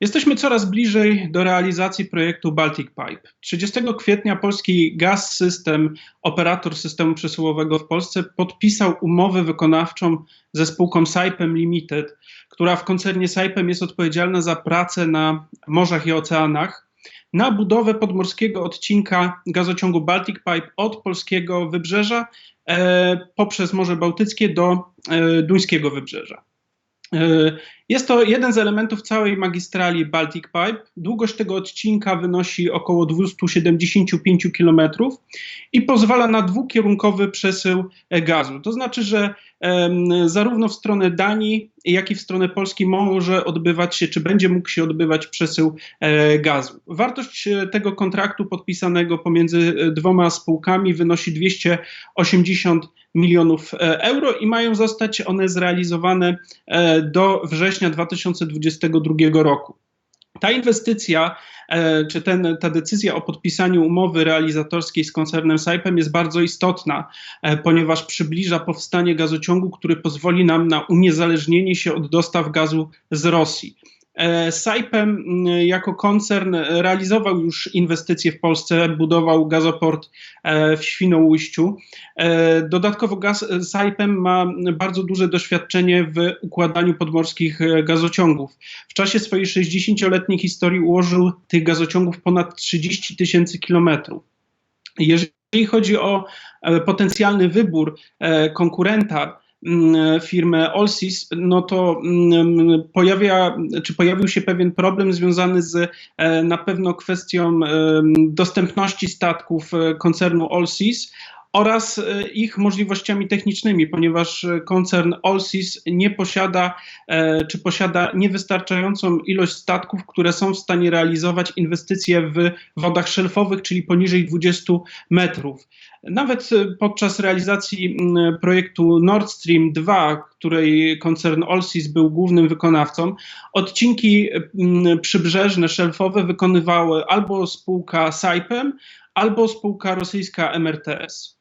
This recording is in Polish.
Jesteśmy coraz bliżej do realizacji projektu Baltic Pipe. 30 kwietnia polski Gaz System, operator systemu przesyłowego w Polsce, podpisał umowę wykonawczą ze spółką Saipem Limited, która w koncernie Saipem jest odpowiedzialna za pracę na morzach i oceanach, na budowę podmorskiego odcinka gazociągu Baltic Pipe od polskiego wybrzeża e, poprzez Morze Bałtyckie do e, duńskiego wybrzeża. E, jest to jeden z elementów całej magistrali Baltic Pipe. Długość tego odcinka wynosi około 275 km i pozwala na dwukierunkowy przesył gazu. To znaczy, że zarówno w stronę Danii, jak i w stronę Polski może odbywać się, czy będzie mógł się odbywać przesył e, gazu. Wartość e, tego kontraktu podpisanego pomiędzy dwoma spółkami wynosi 280 milionów euro i mają zostać one zrealizowane do września września 2022 roku. Ta inwestycja, e, czy ten, ta decyzja o podpisaniu umowy realizatorskiej z koncernem Saipem jest bardzo istotna, e, ponieważ przybliża powstanie gazociągu, który pozwoli nam na uniezależnienie się od dostaw gazu z Rosji. E, Saipem jako koncern realizował już inwestycje w Polsce, budował gazoport e, w Świnoujściu. E, dodatkowo gaz, Saipem ma bardzo duże doświadczenie w układaniu podmorskich gazociągów. W czasie swojej 60-letniej historii ułożył tych gazociągów ponad 30 tysięcy kilometrów. Jeżeli chodzi o potencjalny wybór konkurenta, Mm, firmę Olsis, no to mm, pojawia, czy pojawił się pewien problem związany z e, na pewno kwestią dostępności statków e, koncernu Olsis oraz e, ich możliwościami technicznymi, ponieważ koncern Olsis nie posiada, czy posiada niewystarczającą ilość statków, które są w stanie realizować inwestycje w wodach szelfowych, czyli poniżej 20 metrów. Nawet podczas realizacji projektu Nord Stream 2, której koncern Olsis był głównym wykonawcą, odcinki przybrzeżne, szelfowe wykonywały albo spółka Saipem, albo spółka rosyjska MRTS.